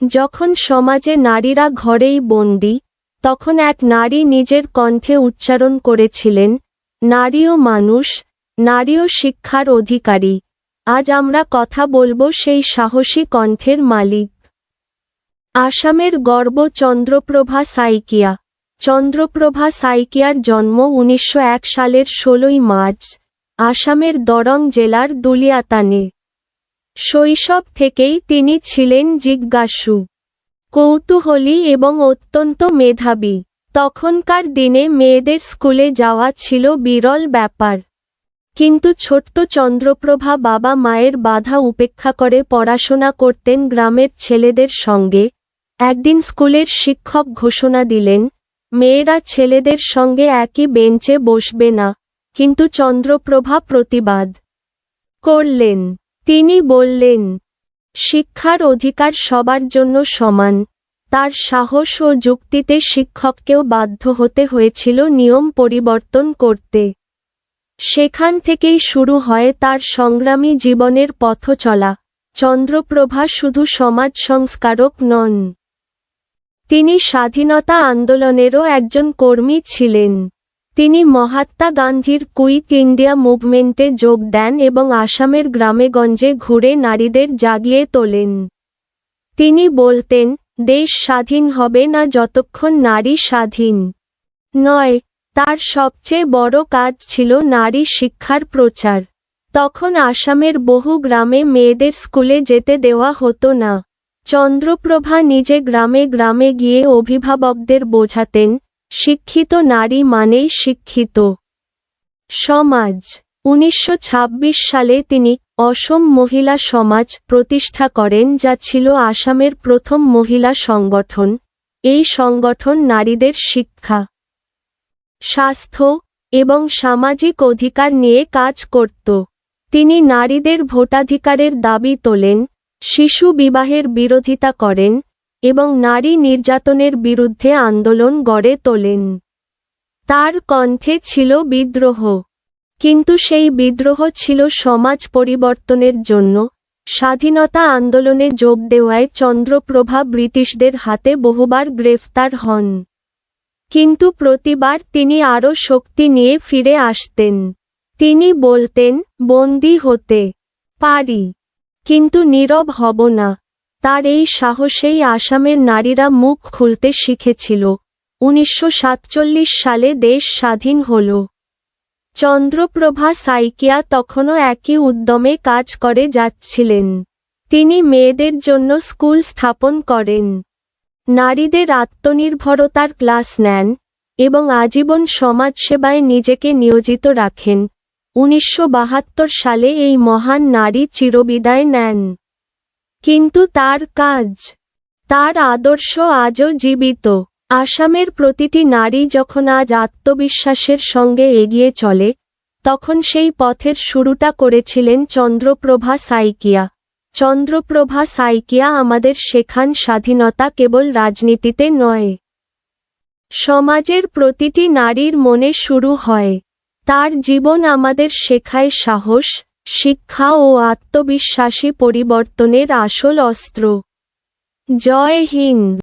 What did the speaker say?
যখন সমাজে নারীরা ঘরেই বন্দি, তখন এক নারী নিজের কণ্ঠে উচ্চারণ করেছিলেন, নারীও মানুষ, নারীও শিক্ষার অধিকারী, আজ আমরা কথা বলব সেই সাহসী কণ্ঠের মালিক। আসামের গর্ব চন্দ্রপ্রভা সাইকিয়া, চন্দ্রপ্রভা সাইকিয়ার জন্ম উনিশশো এক সালের ষোলোই মার্চ, আসামের দরং জেলার দুলিয়াতানে। শৈশব থেকেই তিনি ছিলেন জিজ্ঞাসু, কৌতূহলী এবং অত্যন্ত মেধাবী। তখনকার দিনে মেয়েদের স্কুলে যাওয়া ছিল বিরল ব্যাপার। কিন্তু ছোট্ট চন্দ্রপ্রভা বাবা মায়ের বাধা উপেক্ষা করে পড়াশোনা করতেন গ্রামের ছেলেদের সঙ্গে। একদিন স্কুলের শিক্ষক ঘোষণা দিলেন, মেয়েরা ছেলেদের সঙ্গে একই বেঞ্চে বসবে না, কিন্তু চন্দ্রপ্রভা প্রতিবাদ করলেন। তিনি বললেন, শিক্ষার অধিকার সবার জন্য সমান। তার সাহস ও যুক্তিতে শিক্ষককেও বাধ্য হতে হয়েছিল নিয়ম পরিবর্তন করতে। সেখান থেকেই শুরু হয় তার সংগ্রামী জীবনের পথ চলা। চন্দ্রপ্রভা শুধু সমাজ সংস্কারক নন। তিনি স্বাধীনতা আন্দোলনেরও একজন কর্মী ছিলেন। তিনি মহাত্মা গান্ধীর কুইট ইন্ডিয়া মুভমেন্টে যোগ দেন এবং আসামের গ্রামেগঞ্জে ঘুরে নারীদের জাগিয়ে তোলেন। তিনি বলতেন, দেশ স্বাধীন হবে না যতক্ষণ নারী স্বাধীন। নয়, তার সবচেয়ে বড় কাজ ছিল নারী শিক্ষার প্রচার। তখন আসামের বহু গ্রামে মেয়েদের স্কুলে যেতে দেওয়া হতো না। চন্দ্রপ্রভা নিজে গ্রামে গ্রামে গিয়ে অভিভাবকদের বোঝাতেন শিক্ষিত নারী মানেই শিক্ষিত। সমাজ। উনিশশো ছাব্বিশ সালে তিনি অসম মহিলা সমাজ প্রতিষ্ঠা করেন যা ছিল আসামের প্রথম মহিলা সংগঠন। এই সংগঠন নারীদের শিক্ষা, স্বাস্থ্য এবং সামাজিক অধিকার নিয়ে কাজ করত। তিনি নারীদের ভোটাধিকারের দাবি তোলেন, শিশু বিবাহের বিরোধিতা করেন এবং নারী নির্যাতনের বিরুদ্ধে আন্দোলন গড়ে তোলেন। তার কণ্ঠে ছিল বিদ্রোহ। কিন্তু সেই বিদ্রোহ ছিল সমাজ পরিবর্তনের জন্য। স্বাধীনতা আন্দোলনে যোগ দেওয়ায় চন্দ্রপ্রভা ব্রিটিশদের হাতে বহুবার গ্রেফতার হন। কিন্তু প্রতিবার তিনি আরও শক্তি নিয়ে ফিরে আসতেন। তিনি বলতেন, বন্দি হতে পারি, কিন্তু নীরব হব না। তার এই সাহসেই আসামের নারীরা মুখ খুলতে শিখেছিল। উনিশশো সাতচল্লিশ সালে দেশ স্বাধীন হল। চন্দ্রপ্রভা সাইকিয়া তখনও একই উদ্যমে কাজ করে যাচ্ছিলেন। তিনি মেয়েদের জন্য স্কুল স্থাপন করেন। নারীদের আত্মনির্ভরতার ক্লাস নেন এবং আজীবন সমাজসেবায় নিজেকে নিয়োজিত রাখেন। উনিশশো বাহাত্তর সালে এই মহান নারী চিরবিদায় নেন। কিন্তু তার কাজ, তার আদর্শ আজও জীবিত। আসামের প্রতিটি নারী যখন আজ আত্মবিশ্বাসের সঙ্গে এগিয়ে চলে, তখন সেই পথের শুরুটা করেছিলেন চন্দ্রপ্রভা সাইকিয়া। চন্দ্রপ্রভা সাইকিয়া আমাদের শেখান স্বাধীনতা কেবল রাজনীতিতে নয়। সমাজের প্রতিটি নারীর মনে শুরু হয়, তার জীবন আমাদের শেখায় সাহস শিক্ষা ও আত্মবিশ্বাসী পরিবর্তনের আসল অস্ত্র। জয় হিন্দ।